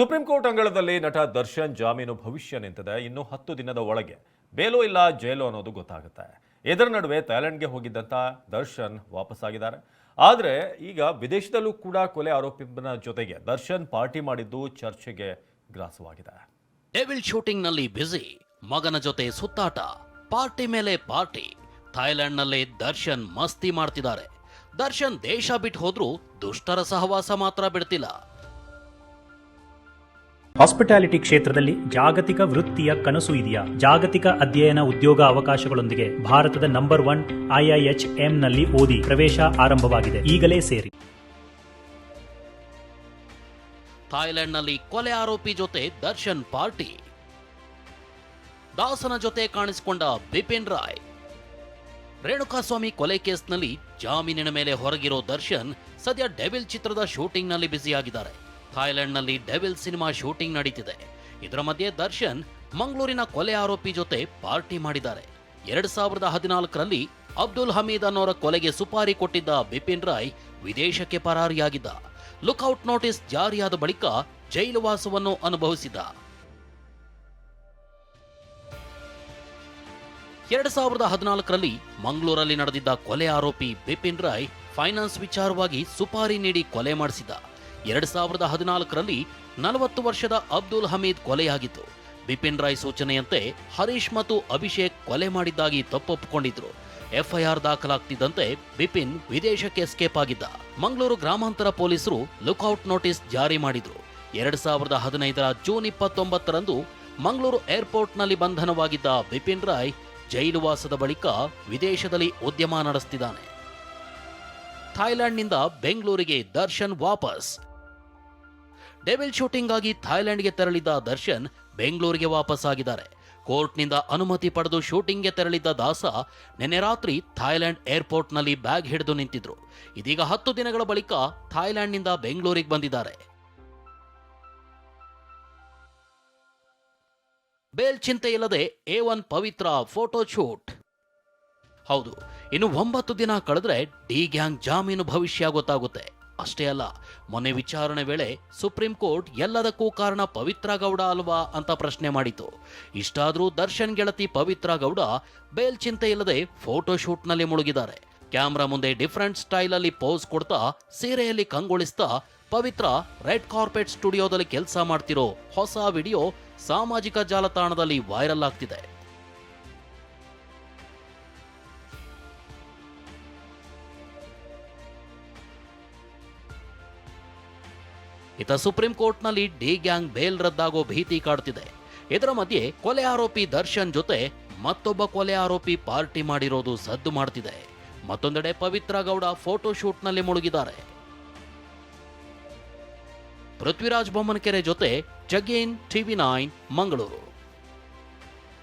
Supreme court ಅಂಗಳದಲ್ಲಿ ನಟ ದರ್ಶನ್ ಜಾಮೀನು ಭವಿಷ್ಯ ನಿಂತಿದೆ. ಇನ್ನು ಹತ್ತು ದಿನದ ಒಳಗೆ ಬೇಲೋ ಇಲ್ಲ ಜೈಲು ಅನ್ನೋದು ಗೊತ್ತಾಗುತ್ತೆ. ಇದರ ನಡುವೆ ಥೈಲ್ಯಾಂಡ್ಗೆ ಹೋಗಿದ್ದಂಥ ದರ್ಶನ್ ವಾಪಸ್ಸಾಗಿದ್ದಾರೆ. ಆದರೆ ಈಗ ವಿದೇಶದಲ್ಲೂ ಕೂಡ ಕೊಲೆ ಆರೋಪಿನ ಜೊತೆಗೆ ದರ್ಶನ್ ಪಾರ್ಟಿ ಮಾಡಿದ್ದು ಚರ್ಚೆಗೆ ಗ್ರಾಸವಾಗಿದೆ. ಡೆವಿಲ್ ಶೂಟಿಂಗ್ನಲ್ಲಿ ಬ್ಯುಸಿ ಮಗನ ಜೊತೆ ಸುತ್ತಾಟ, ಪಾರ್ಟಿ ಮೇಲೆ ಪಾರ್ಟಿ. ಥೈಲ್ಯಾಂಡ್ನಲ್ಲಿ ದರ್ಶನ್ ಮಸ್ತಿ ಮಾಡ್ತಿದ್ದಾರೆ. ದರ್ಶನ್ ದೇಶ ಬಿಟ್ಟು ಹೋದ್ರೂ ದುಷ್ಟರ ಸಹವಾಸ ಮಾತ್ರ ಬಿಡ್ತಿಲ್ಲ. ಹಾಸ್ಪಿಟಾಲಿಟಿ ಕ್ಷೇತ್ರದಲ್ಲಿ ಜಾಗತಿಕ ವೃತ್ತಿಯ ಕನಸು ಇದೆಯಾ? ಜಾಗತಿಕ ಅಧ್ಯಯನ ಉದ್ಯೋಗ ಅವಕಾಶಗಳೊಂದಿಗೆ ಭಾರತದ ನಂಬರ್ ಒನ್ ಐಐಎಚ್ನಲ್ಲಿ ಓದಿ ಪ್ರವೇಶ ಆರಂಭವಾಗಿದೆ. ಈಗಲೇ ಸೇರಿ. ಥಾಯ್ಲೆಂಡ್ನಲ್ಲಿ ಕೊಲೆ ಆರೋಪಿ ಜೊತೆ ದರ್ಶನ್ ಪಾರ್ಟಿ. ದಾಸನ ಜೊತೆ ಕಾಣಿಸಿಕೊಂಡ ಬಿಪಿನ್ ರಾಯ್. ರೇಣುಕಾಸ್ವಾಮಿ ಕೊಲೆ ಕೇಸ್ನಲ್ಲಿ ಜಾಮೀನಿನ ಮೇಲೆ ಹೊರಗಿರೋ ದರ್ಶನ್ ಸದ್ಯ ಡೆವಿಲ್ ಚಿತ್ರದ ಶೂಟಿಂಗ್ನಲ್ಲಿ ಬ್ಯುಸಿಯಾಗಿದ್ದಾರೆ. ಥೈಲ್ಯಾಂಡ್ನಲ್ಲಿ ಡೆವಿಲ್ ಸಿನಿಮಾ ಶೂಟಿಂಗ್ ನಡೀತಿದೆ. ಇದರ ಮಧ್ಯೆ ದರ್ಶನ್ ಮಂಗಳೂರಿನ ಕೊಲೆ ಆರೋಪಿ ಜೊತೆ ಪಾರ್ಟಿ ಮಾಡಿದ್ದಾರೆ. ಎರಡ್ ಸಾವಿರದ ಹದಿನಾಲ್ಕರಲ್ಲಿ ಅಬ್ದುಲ್ ಹಮೀದ್ ಅನ್ನೋರ ಕೊಲೆಗೆ ಸುಪಾರಿ ಕೊಟ್ಟಿದ್ದ ಬಿಪಿನ್ ರಾಯ್ ವಿದೇಶಕ್ಕೆ ಪರಾರಿಯಾಗಿದ್ದ. ಲುಕ್ಔಟ್ ನೋಟಿಸ್ ಜಾರಿಯಾದ ಬಳಿಕ ಜೈಲು ವಾಸವನ್ನು ಅನುಭವಿಸಿದ. ಎರಡ್ ಸಾವಿರದ ಹದಿನಾಲ್ಕರಲ್ಲಿ ಮಂಗಳೂರಲ್ಲಿ ನಡೆದಿದ್ದ ಕೊಲೆ ಆರೋಪಿ ಬಿಪಿನ್ ರಾಯ್ ಫೈನಾನ್ಸ್ ವಿಚಾರವಾಗಿ ಸುಪಾರಿ ನೀಡಿ ಕೊಲೆ ಮಾಡಿಸಿದ. ಎರಡ್ ಸಾವಿರದ ಹದಿನಾಲ್ಕರಲ್ಲಿ ನಲವತ್ತು ವರ್ಷದ ಅಬ್ದುಲ್ ಹಮೀದ್ ಕೊಲೆಯಾಗಿತ್ತು. ಬಿಪಿನ್ ರಾಯ್ ಸೂಚನೆಯಂತೆ ಹರೀಶ್ ಮತ್ತು ಅಭಿಷೇಕ್ ಕೊಲೆ ಮಾಡಿದ್ದಾಗಿ ತಪ್ಪೊಪ್ಪಿಕೊಂಡಿದ್ರು ಎಫ್ಐಆರ್ ದಾಖಲಾಗ್ತಿದ್ದಂತೆ ಬಿಪಿನ್ ವಿದೇಶಕ್ಕೆ ಎಸ್ಕೇಪ್ ಆಗಿದ್ದ. ಮಂಗಳೂರು ಗ್ರಾಮಾಂತರ ಪೊಲೀಸರು ಲುಕ್ಔಟ್ ನೋಟಿಸ್ ಜಾರಿ ಮಾಡಿದ್ರು. ಎರಡ್ ಸಾವಿರದ ಹದಿನೈದರ ಜೂನ್ ಇಪ್ಪತ್ತೊಂಬತ್ತರಂದು ಮಂಗಳೂರು ಏರ್ಪೋರ್ಟ್ನಲ್ಲಿ ಬಂಧನವಾಗಿದ್ದ ಬಿಪಿನ್ ರಾಯ್ ಜೈಲುವಾಸದ ಬಳಿಕ ವಿದೇಶದಲ್ಲಿ ಉದ್ಯಮ ನಡೆಸ್ತಿದ್ದಾನೆ. ಥಾಯ್ಲೆಂಡ್ನಿಂದ ಬೆಂಗಳೂರಿಗೆ ದರ್ಶನ್ ವಾಪಸ್. ಡೆವಿಲ್ ಶೂಟಿಂಗ್ ಆಗಿ ಥಾಯ್ಲೆಂಡ್ಗೆ ತೆರಳಿದ್ದ ದರ್ಶನ್ ಬೆಂಗಳೂರಿಗೆ ವಾಪಸ್ ಆಗಿದ್ದಾರೆ. ಕೋರ್ಟ್ನಿಂದ ಅನುಮತಿ ಪಡೆದು ಶೂಟಿಂಗ್ಗೆ ತೆರಳಿದ್ದ ದಾಸ ನಿನ್ನೆ ರಾತ್ರಿ ಥಾಯ್ಲೆಂಡ್ ಏರ್ಪೋರ್ಟ್ನಲ್ಲಿ ಬ್ಯಾಗ್ ಹಿಡಿದು ನಿಂತಿದ್ರು. ಇದೀಗ ಹತ್ತು ದಿನಗಳ ಬಳಿಕ ಥಾಯ್ಲೆಂಡ್ನಿಂದ ಬೆಂಗಳೂರಿಗೆ ಬಂದಿದ್ದಾರೆ. ಬೇಲ್ ಚಿಂತೆ ಇಲ್ಲದೆ A one Pavitra photo shoot. ಹೌದು, ಇನ್ನು ಒಂಬತ್ತು ದಿನ ಕಳೆದ್ರೆ ಡಿ ಗ್ಯಾಂಗ್ ಜಾಮೀನು ಭವಿಷ್ಯ ಗೊತ್ತಾಗುತ್ತೆ. ಅಷ್ಟೇ ಅಲ್ಲ, ಮೊನ್ನೆ ವಿಚಾರಣೆ ವೇಳೆ ಸುಪ್ರೀಂ ಕೋರ್ಟ್ ಎಲ್ಲದಕ್ಕೂ ಕಾರಣ ಪವಿತ್ರ ಗೌಡ ಅಲ್ವಾ ಅಂತ ಪ್ರಶ್ನೆ ಮಾಡಿತು. ಇಷ್ಟಾದರೂ ದರ್ಶನ್ ಗೆಳತಿ ಪವಿತ್ರ ಗೌಡ ಬೇಲ್ ಚಿಂತೆ ಇಲ್ಲದೆ ಫೋಟೋಶೂಟ್ನಲ್ಲಿ ಮುಳುಗಿದ್ದಾರೆ. ಕ್ಯಾಮ್ರಾ ಮುಂದೆ ಡಿಫ್ರೆಂಟ್ ಸ್ಟೈಲ್ ಅಲ್ಲಿ ಪೋಸ್ ಕೊಡ್ತಾ ಸೀರೆಯಲ್ಲಿ ಕಂಗೊಳಿಸ್ತಾ ಪವಿತ್ರ ರೆಡ್ ಕಾರ್ಪೆಟ್ ಸ್ಟುಡಿಯೋದಲ್ಲಿ ಕೆಲಸ ಮಾಡ್ತಿರೋ ಹೊಸ ವಿಡಿಯೋ ಸಾಮಾಜಿಕ ಜಾಲತಾಣದಲ್ಲಿ ವೈರಲ್ ಆಗ್ತಿದೆ. ಇತ ಸುಪ್ರೀಂ ಕೋರ್ಟ್ನಲ್ಲಿ ಡಿ ಗ್ಯಾಂಗ್ ಬೇಲ್ ರದ್ದಾಗೋ ಭೀತಿ ಕಾಡ್ತಿದೆ. ಇದರ ಮಧ್ಯೆ ಕೊಲೆ ಆರೋಪಿ ದರ್ಶನ್ ಜೊತೆ ಮತ್ತೊಬ್ಬ ಕೊಲೆ ಆರೋಪಿ ಪಾರ್ಟಿ ಮಾಡಿರೋದು ಸದ್ದು ಮಾಡ್ತಿದೆ. ಮತ್ತೊಂದೆಡೆ ಪವಿತ್ರ ಗೌಡ ಫೋಟೋ ಶೂಟ್ನಲ್ಲಿ ಮುಳುಗಿದ್ದಾರೆ. ಪೃಥ್ವಿರಾಜ್ ಬೊಮ್ಮನಕೆರೆ ಜೊತೆ ಜಗೇನ್ ಟಿವಿ ನೈನ್, ಮಂಗಳೂರು.